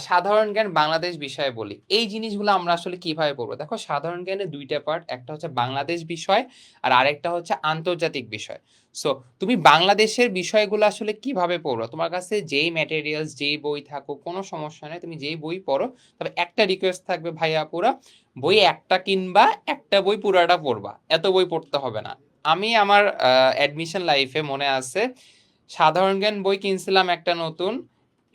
সাধারণ জ্ঞান বাংলাদেশ বিষয়ে বলি। এই জিনিসগুলো আমরা আসলে কীভাবে পড়ব? দেখো, সাধারণ জ্ঞানের দুইটা পার্ট একটা হচ্ছে বাংলাদেশ বিষয় আর আরেকটা হচ্ছে আন্তর্জাতিক বিষয়। সো তুমি বাংলাদেশের বিষয়গুলো আসলে কীভাবে পড়ো? তোমার কাছে যেই ম্যাটেরিয়ালস যেই বই থাকো কোনো সমস্যা নেই। তুমি যেই বই পড়ো, তবে একটা রিকোয়েস্ট থাকবে, ভাইয়া, পুরা বই একটা কিনবা, একটা বই পুরাটা পড়বা। এত বই পড়তে হবে না। আমি আমার অ্যাডমিশন লাইফে মনে আছে, সাধারণ জ্ঞান বই কিনছিলাম একটা নতুন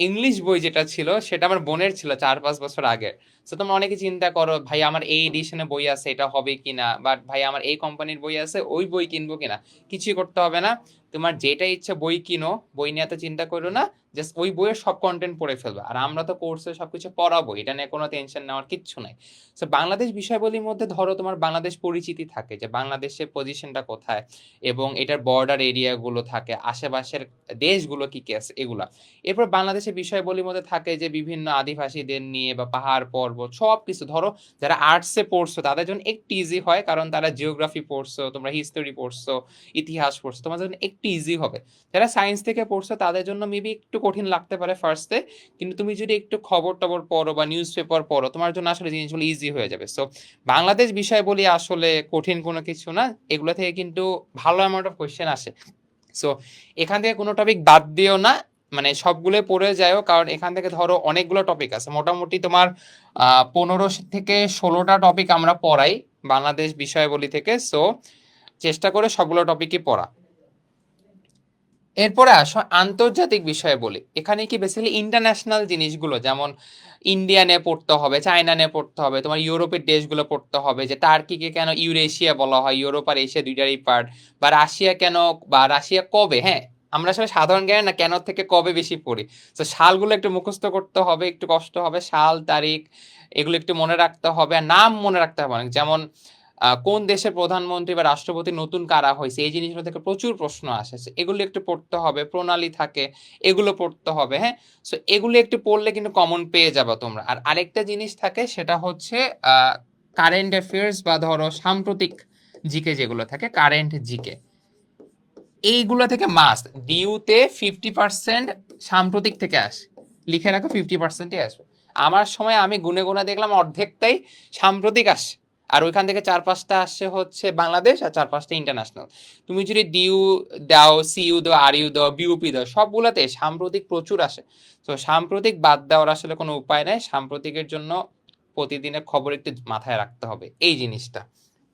ইংলিশ বই যেটা ছিল, সেটা আমার বোনের ছিল চার পাঁচ বছর আগে। তো তোমরা অনেকে চিন্তা করো, ভাই, আমার এই এডিশনে বই আছে, এটা হবে কিনা? বাট ভাই, আমার এই কোম্পানির বই আছে, ওই বই কিনবো কিনা? কিছুই করতে হবে না। তোমার যেটা ইচ্ছা বই কিনো, বই নিয়ে এত চিন্তা করো না জাস্ট ওই বইয়ের সব কন্টেন্ট পড়ে ফেলবে। আর আমরা তো কোর্সে সবকিছু পড়াবো, এটা নিয়ে কোনো টেনশন নেওয়ার কিচ্ছু নাই। সো বাংলাদেশ বিষয়বলির মধ্যে ধরো তোমার বাংলাদেশ পরিচিতি থাকে, যে বাংলাদেশের পজিশনটা কোথায় এবং এটার বর্ডার এরিয়াগুলো থাকে, আশেপাশের দেশগুলো কি কি আছে, এগুলা। এরপর বাংলাদেশের বিষয়বলির মধ্যে থাকে যে বিভিন্ন আদিবাসীদের নিয়ে বা পাহাড় পর্বত সব কিছু ধরো যারা আর্টসে পড়ছো, তাদের জন্য একটু ইজি হয়, কারণ তারা জিওগ্রাফি পড়ছো, তোমরা হিস্টোরি পড়ছো, ইতিহাস পড়ছো, তোমাদের জন্য একটু ইজি হবে। যারা সায়েন্স থেকে পড়ছো, তাদের জন্য মেবি একটু কঠিন লাগতে পারে ফার্স্টে কিন্তু তুমি যদি একটু খবর টবর পড়ো বা নিউজ পেপার পড়ো, তোমার জন্য আসলে জিনিসগুলো ইজি হয়ে যাবে। সো বাংলাদেশ বিষয় বলি আসলে কঠিন কোনো কিছু না, এগুলো থেকে কিন্তু ভালো অ্যামাউন্ট অফ কোয়েশ্চেন আসে। সো এখান থেকে কোনো টপিক বাদ দিও না মানে সবগুলো পড়ে যাও কারণ এখান থেকে ধরো অনেকগুলো টপিক আছে। মোটামুটি তোমার পনেরো থেকে ষোলোটা টপিক আমরা পড়াই বাংলাদেশ বিষয়বলি থেকে। সো চেষ্টা করে সবগুলো টপিকই পড়া। এরপরে আসো, আন্তর্জাতিক বিষয়ে বলি। এখানে কি বেসিক্যালি ইন্টারন্যাশনাল জিনিসগুলো, যেমন ইন্ডিয়া নিয়ে পড়তে হবে চায়না নিয়ে পড়তে হবে, তোমার ইউরোপের দেশগুলো পড়তে হবে, যে টার্কিকে কেন ইউরেশিয়া বলা হয় ইউরোপ আর এশিয়া দুইটারই পার্ট বা রাশিয়া কেন, বা রাশিয়া কবে হ্যাঁ? আমরা আসলে সাধারণ জ্ঞান না, কেন থেকে কবে বেশি পড়ি? তো সালগুলো একটু মুখস্থ করতে হবে, একটু কষ্ট হবে, সাল, তারিখ, এগুলো একটু মনে রাখতে হবে, আর নাম মনে রাখতে হবে অনেক। যেমন কোন দেশের প্রধানমন্ত্রী বা রাষ্ট্রপতি নতুন কারা হয়েছে? এই জিনিসগুলো থেকে প্রচুর প্রশ্ন আসে। এগুলো একটু পড়তে হবে, প্রণালী থাকে, এগুলো পড়তে হবে হ্যাঁ? সো, এগুলো একটু পড়লে কিন্তু কমন পেয়ে যাবে তোমরা। আর আরেকটা জিনিস থাকে, সেটা হচ্ছে কারেন্ট অ্যাফেয়ার্স বা ধরো সাম্প্রতিক জিকে যেগুলো থাকে কারেন্ট জিকে। এইগুলো থেকে মাস্ট ডিউতে ফিফটি পার্সেন্ট সাম্প্রতিক থেকে আসে। লিখে রাখো ফিফটি পার্সেন্টই আসবে। আমার সময় আমি গুনে গুনে দেখলাম, অর্ধেকটাই সাম্প্রতিক আসে। আর ওইখান থেকে চার পাঁচটা আসছে হচ্ছে বাংলাদেশ আর চার পাঁচটা ইন্টারন্যাশনাল তুমি যদি ডিউ দাও সিইউ দাও আর ইউ দাও, বিউপি দাও, সবগুলোতে সাম্প্রতিক প্রচুর আসে। তো সাম্প্রতিক বাদ দেওয়ার আসলে কোনো উপায় নাই। সাম্প্রতিকের জন্য প্রতিদিনের খবর একটু মাথায় রাখতে হবে। এই জিনিসটা।